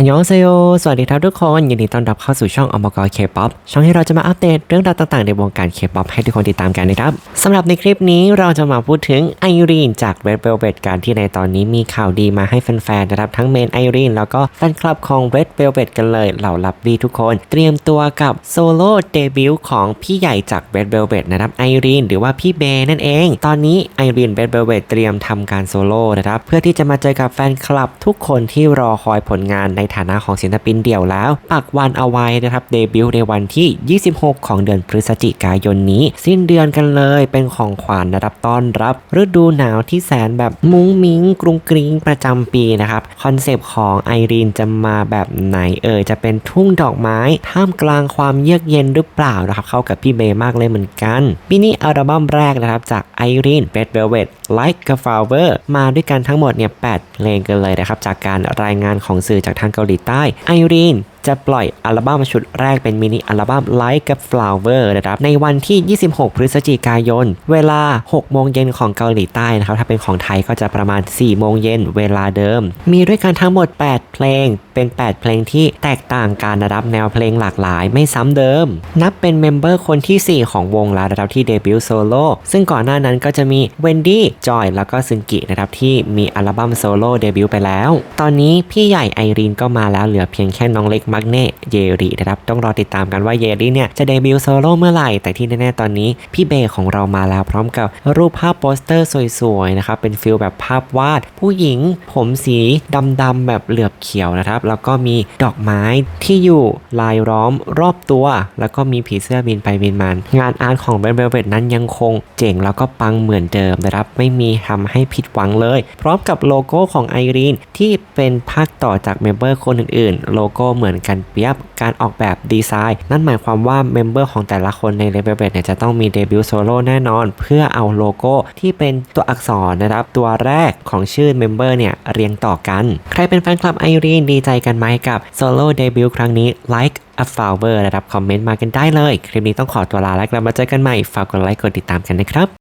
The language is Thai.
อันยองเซโยสวัสดีครับทุกคน ยินดีต้อนรับเข้าสู่ช่องอมกรเคป๊อปช่องที่เราจะมาอัปเดตเรื่องราวต่างๆ ในวงการเคป๊อปให้ทุกคนติดตามกันนะครับสำหรับในคลิปนี้เราจะมาพูดถึงไอรีนจากเ Red Velvet การที่ในตอนนี้มีข่าวดีมาให้แฟนๆนะครับทั้งเมนไอรีนแล้วก็แฟนคลับของเ Red Velvet กันเลยเหล่าลับบี้ทุกคน เตรียมตัวกับโซโล่เดบิวต์ของพี่ใหญ่จาก Red Velvet นะครับไอรีนหรือว่าพี่เบนั่นเอง ตอนนี้ไอรีน Red Velvet เตรียมทำการโซโล่นะครับเพื่อที่จะมาเจอกับแฟนคลับทุกคนที่รอคอยผลงานในฐานะของศิลปินเดี่ยวแล้ว ปักวันเอาไว้นะครับเดบิวต์ในวันที่ 26 ของเดือนพฤศจิกายนนี้ สิ้นเดือนกันเลยเป็นของขวัญนะครับต้อนรับ ฤดูหนาวที่แสนแบบมุ้งมิ้งกรุงกริ้งประจำปีนะครับคอนเซปต์ของไอรีนจะมาแบบไหนเอ่ยจะเป็นทุ่งดอกไม้ท่ามกลางความเยือกเย็นหรือเปล่านะครับเข้ากับพี่เบย์มากเลยเหมือนกันมินิอัลบั้มแรกนะครับจากไอรีน Red Velvet Like a Flower มาด้วยกันทั้งหมดเนี่ย8เพลงกันเลยนะครับจากการรายงานของสื่อจากทางเกาหลีใต้ไอรีนจะปล่อยอัลบั้มชุดแรกเป็นมินิอัลบั้ม Like a Flower นะครับในวันที่ 26 พฤศจิกายน เวลา 6 โมงเย็นของเกาหลีใต้นะครับถ้าเป็นของไทยก็จะประมาณ 4 โมงเย็นเวลาเดิม มีด้วยกันทั้งหมด 8 เพลง เป็น 8 เพลงที่แตกต่างกันนะครับแนวเพลงหลากหลายไม่ซ้ำเดิม นับเป็นเมมเบอร์คนที่ 4 ของวงแล้วนะครับที่เดบิวต์โซโล่ซึ่งก่อนหน้านั้นก็จะมีเวนดี้จอยแล้วก็ซึงกินะครับที่มีอัลบั้มโซโล่เดบิวต์ไปแล้ว ตอนนี้พี่ใหญ่ไอรีนก็มาแล้วเหลือเพียงแค่น้องเล็กมักเน่เยรินะครับต้องรอติดตามกันว่าเยริเนี่ยจะเดบิวต์โซโล่เมื่อไหร่ แต่ที่แน่ๆตอนนี้พี่เบย์ของเรามาแล้วพร้อมกับรูปภาพโปสเตอร์สวยๆนะครับเป็นฟิลแบบภาพวาด ผู้หญิงผมสีดำๆแบบเหลือบเขียวนะครับแล้วก็มีดอกไม้ที่อยู่ลายล้อมรอบตัว แล้วก็มีผีเสื้อบินไปบินมางานอาร์ตของเบลเบลเนั้นยังคงเจ๋งแล้วก็ปังเหมือนเดิมนะครับไม่มีทำให้ผิดหวังเลย พร้อมกับโลโก้ของไอรีนที่เป็นภาคต่อจากเมมเบอร์คนอื่นๆ โลโก้เหมือนกันเปียบการออกแบบดีไซน์ นั่นหมายความว่าเมมเบอร์ของแต่ละคนในเลเวลเเนี่ยจะต้องมีเดบิวต์โซโล่แน่นอน เพื่อเอาโลโก้ที่เป็นตัวอักษรนะครับ ตัวแรกของชื่อเมมเบอร์เนี่ยเรียงต่อกัน ใครเป็นแฟนคลับไอรีนดีใจกันไหมกับโซโล่เดบิวต์ครั้งนี้ like a flower นะครับ คอมเมนต์มากันได้เลย คลิปนี้ต้องขอตัวลาแล้วกลับมาเจอกันใหม่ ฝากกดไลค์กดติดตามกันนะครับ